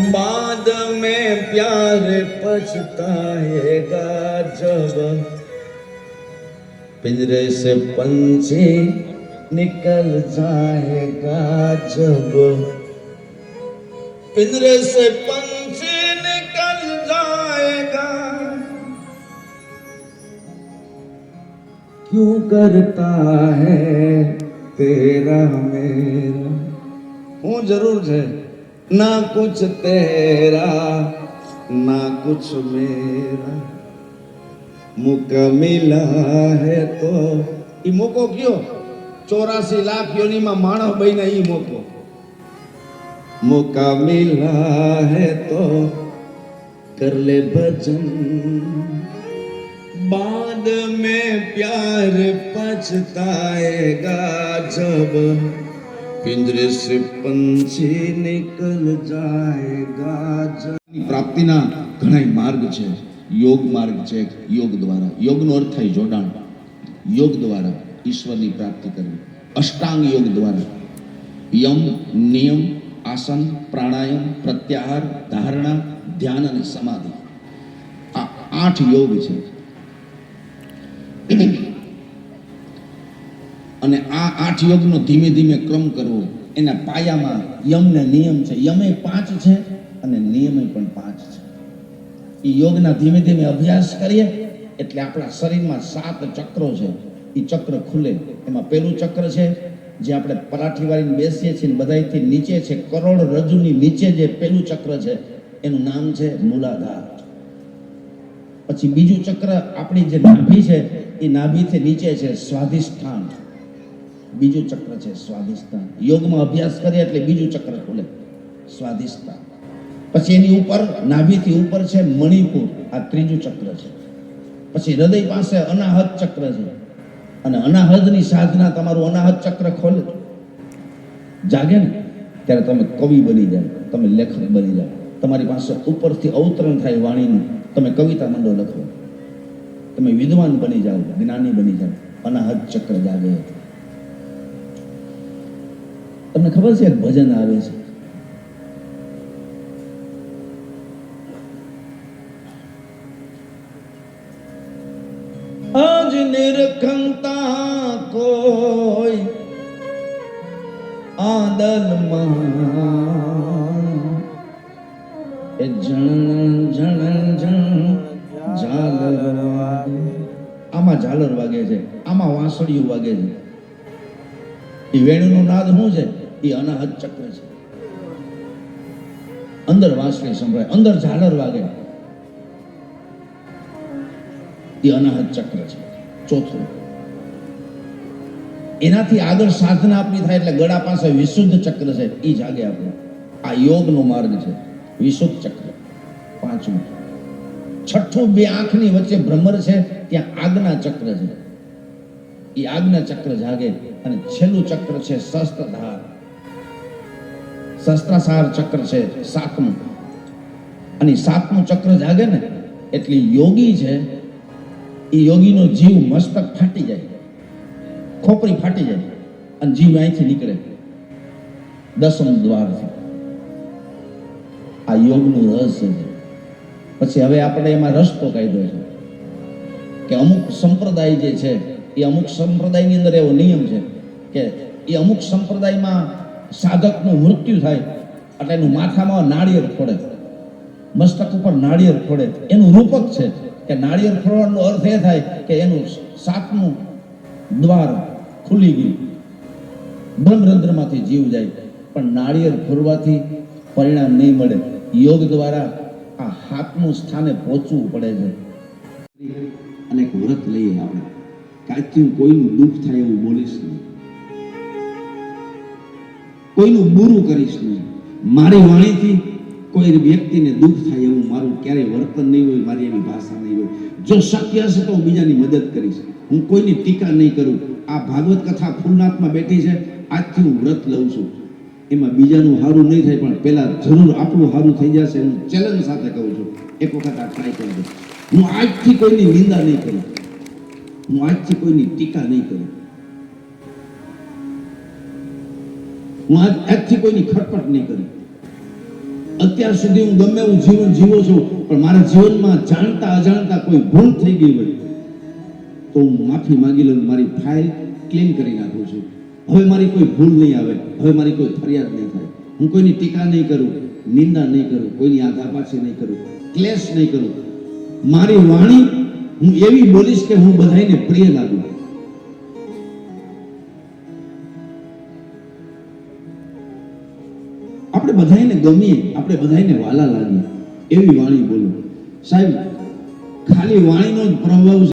बाद में प्यार पछताएगा जब पिंजरे से पंछी निकल जाएगा जब पिंजरे से पंछी निकल जाएगा। क्यों करता है तेरा मेरा? हूँ ज़रूर है। ના કુછ તેરા ના કુછ મેરા મુકા મિલા હે તો ઈ મોકો કયો ચોરાસી લાખ યોનીમાં માણસ બન્યા ઈ મોકો મુકા મિલા હે તો કર લે ભજન बाद में प्यार पछताएगा जब પિંજરે સે પંછી નિકલ જાયગા પ્રાપ્તિના ઘણા માર્ગ છે યોગ માર્ગ છે યોગ દ્વારા યોગનો અર્થ થાય જોડાણ। યોગ દ્વારા ઈશ્વરની પ્રાપ્તિ કરવી અષ્ટાંગ યોગ દ્વારા યમ નિયમ આસન પ્રાણાયામ પ્રત્યાહાર ધારણા ધ્યાન અને સમાધિ આ આઠ યોગ છે અને આ આઠ યોગનો ધીમે ધીમે ક્રમ કરવો. એના પાયામાં યમ ને નિયમ છે. યમે પાંચ છે અને નિયમે પણ પાંચ છે. એ યોગના ધીમે ધીમે અભ્યાસ કરીએ એટલે આપણા શરીરમાં સાત ચક્રો છે. એ ચક્ર ખુલે. એમાં પેલું ચક્ર છે જે આપણે પરાઠી વાળીને બેસીએ છીએ ને બધાયથી નીચે છે. કરોડ રજુની નીચે જે પેલું ચક્ર છે, એનું નામ છે મૂલાધાર. પછી બીજું ચક્ર આપણી જે નાભી છે એ નાભીથી નીચે છે સ્વાધિષ્ઠાન. બીજું ચક્ર છે સ્વાધિષ્ઠાન યોગમાં અભ્યાસ કરીએ એટલે બીજું ચક્ર ખુલે. સ્વાધિષ્ઠાન પછી એની ઉપર, નાભીથી ઉપર છે મણિપુર. આ ત્રીજું ચક્ર છે. પછી હૃદય પાસે અનાહત ચક્ર છે. અને અનાહતની સાધના તમારું અનાહત ચક્ર ખોલે. જાગે ને? ત્યારે તમે કવિ બની જાઓ. તમે લેખક બની જાઓ. તમારી પાસે ઉપરથી અવતરણ થાય વાણીનું. તમે કવિતા મંડો લખો. તમે વિદ્વાન બની જાઓ. જ્ઞાની બની જાઓ. અનાહત ચક્ર જાગે. તમને ખબર છે એક ભજન આવે છે? આજ નિરખંતા કોઈ આદલ એ જણ જણ જણ ઝાલર આમાં ઝાલર વાગે છે, આમાં વાંસળીઓ વાગે છે. એ વેણુનું નાદ શું છે? એ અનાહત ચક્ર છે. અંદર વાંસળી સંભળાય, અંદર ઝાલર વાગે. એ અનાહત ચક્ર છે. ચોથું. એનાથી આગળ સાધના આપણી થાય એટલે ગળા પાસે વિશુદ્ધ ચક્ર છે. એ જાગે આપણે. આ યોગનો માર્ગ છે. વિશુદ્ધ ચક્ર. પાંચમું. છઠ્ઠું બે આંખની વચ્ચે ભ્રમર છે, ત્યાં આજ્ઞા ચક્ર છે. એ આજ્ઞા ચક્ર જાગે અને છેલ્લું ચક્ર છે શસ્ત્રધાર. શસ્ત્રાસાર ચક્ર છે સાતમું. અને સાતમું ચક્ર જાગે ને, એટલે યોગી છે, એ યોગીનો જીવ મસ્તક ફાટી જાય, ખોપરી ફાટી જાય, અને જીવ અહીંથી નીકળે. દસમ દ્વારથી. આ યોગનું રહસ્ય છે. પછી હવે આપણે એમાં રસ તો કાયદો છે. કે અમુક સંપ્રદાય જે છે, એ અમુક સંપ્રદાયની અંદર એવો નિયમ છે કે એ અમુક સંપ્રદાયમાં સાધકનું મૃત્યુ થાય એટલે એનું માથામાં નાળિયેર ફોડે મસ્તક ઉપર નાળિયેર ફોડે એનું રૂપક છે કે નાળિયેર ફોડવાનો અર્થ એ થાય કે એનું સાતમું દ્વાર ખુલી ગયું. બ્રહ્મરંધ્રમાંથી જીવ જાય. પણ નાળિયેર ફોડવાથી પરિણામ નહીં મળે. યોગ દ્વારા આ હાથનું સ્થાને પહોંચવું પડે છે. અને એક વ્રત લઈએ આપણે. હું કોઈનું દુઃખ થાય એવું બોલીશ નહીં. કોઈનું બુરું કરીશ નહીં. મારી વાણીથી કોઈ વ્યક્તિને દુઃખ થાય એવું મારું ક્યારેય વર્તન નહીં હોય, મારી એવી ભાષા નહીં હોય. જો શક્ય હશે તો હું બીજાની મદદ કરીશ. હું કોઈની ટીકા નહીં કરું. આ ભાગવત કથા ફૂલનાથમાં બેઠી છે. આજથી હું વ્રત લઉં છું. એમાં બીજાનું સારું નહીં થાય, પણ પહેલા જરૂર આપણું સારું થઈ જશે હું ચેલેન્જ સાથે કહું છું. એક વખત આ ટ્રાય કરજો. હું આજથી કોઈની નિંદા નહીં કરું. હું આજથી કોઈની ટીકા નહીં કરું. હું આજ આજથી કોઈની ખટપટ નહીં કરી. અત્યાર સુધી હું ગમે હું જીવન જીવો છું, પણ મારા જીવનમાં જાણતા અજાણતા કોઈ ભૂલ થઈ ગઈ હોય, તો હું માફી માંગી લઉં, મારી ફાઇલ ક્લીન કરી નાખું છું. હવે મારી કોઈ ભૂલ નહીં આવે, હવે મારી કોઈ ફરિયાદ નહીં થાય. હું કોઈની ટીકા નહીં કરું, નિંદા નહીં કરું, કોઈની આધા પાછી નહીં કરું, ક્લેશ નહીં કરું. મારી વાણી હું એવી બોલીશ કે હું બધાને પ્રિય લાગુ. આપણે બધાને ગમીએ, આપણે બધાને વાલા લાગીએ. એવી વાણી બોલો. સાહેબ, ખાલી વાણીનો જ પ્રભાવ